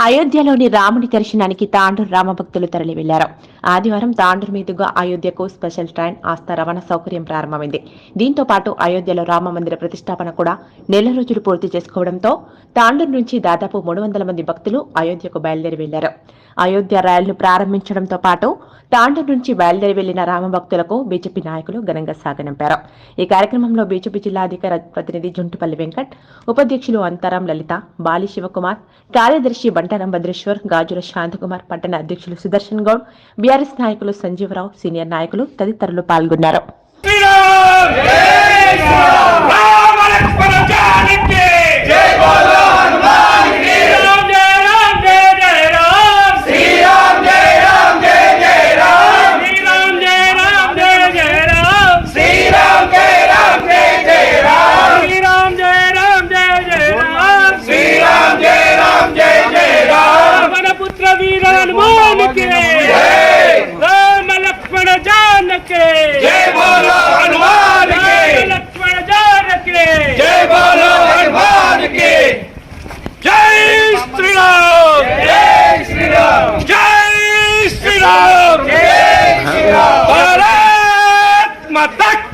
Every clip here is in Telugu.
అయోధ్యలోని రాముడి దర్శనానికి తాండూరు రామభక్తులు తరలి వెళ్ళారు ఆదివారం తాండూరు మీదుగా అయోధ్యకు స్పెషల్ ట్రైన్ ఆస్థ రవాణా సౌకర్యం ప్రారంభమైంది. దీంతో పాటు అయోధ్యలో రామమందిర ప్రతిష్టాపన కూడా నెల రోజులు పూర్తి చేసుకోవడంతో తాండూరు నుంచి దాదాపు మూడు వందల మంది భక్తులు అయోధ్యకు బయలుదేరి వెళ్ళారు. అయోధ్య రైలును ప్రారంభించడంతో పాటు తాండూరు నుంచి బయలుదేరి వెళ్ళిన రామభక్తులకు బీజేపీ నాయకులు ఘనంగా సాగనంపారు ఈ కార్యక్రమంలో బీజేపీ జిల్లా అధికార ప్రతినిధి జుంటుపల్లి వెంకట్ ఉపాధ్యక్షులు అంతారాం లలిత బాలి శివకుమార్ కార్యదర్శి బంటారం భద్రేశ్వర్ గాజుల శాంతకుమార్ పట్టణ అధ్యక్షులు సుదర్శన్ గౌడ్ బీఆర్ఎస్ నాయకులు సంజీవరావు సీనియర్ నాయకులు తదితరులు పాల్గొన్నారు. శ్రీరామ్ రామ లక్ష్మణ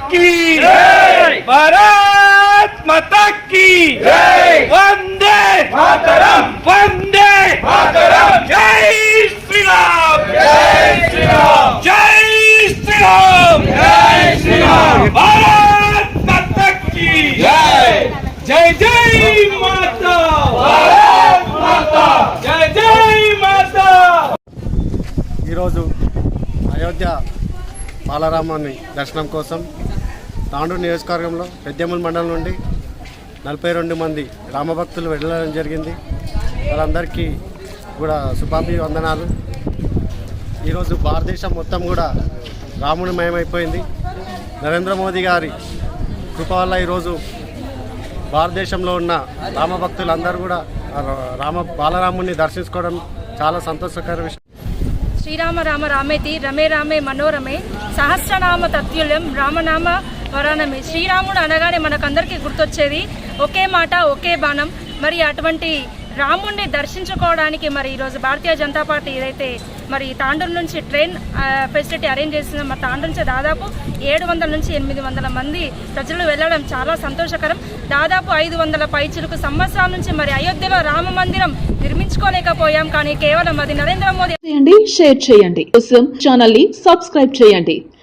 की जय भारत माता की जय वंदे मातरम वंदे मातरम जय श्री राम जय श्री राम जय श्री राम जय श्री राम भारत माता की जय जय जय माता भारत माता जय जय माता ఈరోజు అయోధ్య బాలరామాన్ని దర్శనం కోసం తాండూరు నియోజకవర్గంలో పెద్దేముల మండలం నుండి నలభై రెండు మంది రామభక్తులు వెళ్ళడం జరిగింది. వాళ్ళందరికీ కూడా శుభాభివందనాలు. ఈరోజు భారతదేశం మొత్తం కూడా రామునిమయమైపోయింది. నరేంద్ర మోదీ గారి కృప వల్ల ఈరోజు భారతదేశంలో ఉన్న రామభక్తులందరూ కూడా రామ బాలరాముని దర్శించుకోవడం చాలా సంతోషకర విషయం. శ్రీరామ రామ రామేతి రమే రామే మనోరమే సహస్రనామ తత్యుల్యం రామనామ వరానమే శ్రీరాముడు అనగానే మనకందరికీ గుర్తొచ్చేది ఒకే మాట ఒకే బాణం. మరి అటువంటి రాముణ్ణి దర్శించుకోవడానికి మరి ఈరోజు భారతీయ జనతా పార్టీ ఏదైతే మరి తాండూరు నుంచి ట్రైన్ ఫెసిలిటీ అరేంజ్ చేసిందో మరి తాండూరు నుంచి దాదాపు ఏడు వందల నుంచి ఎనిమిది వందల మంది ప్రజలు వెళ్ళడం చాలా సంతోషకరం. దాదాపు ఐదు వందల పైచులకు సంవత్సరాల నుంచి మరి అయోధ్యలో రామ మందిరం నిర్మించుకోలేకపోయాం కానీ కేవలం అది నరేంద్ర మోదీ చేయండి షేర్ చేయండి. కోసం ఛానల్ని సబ్స్క్రైబ్ చేయండి.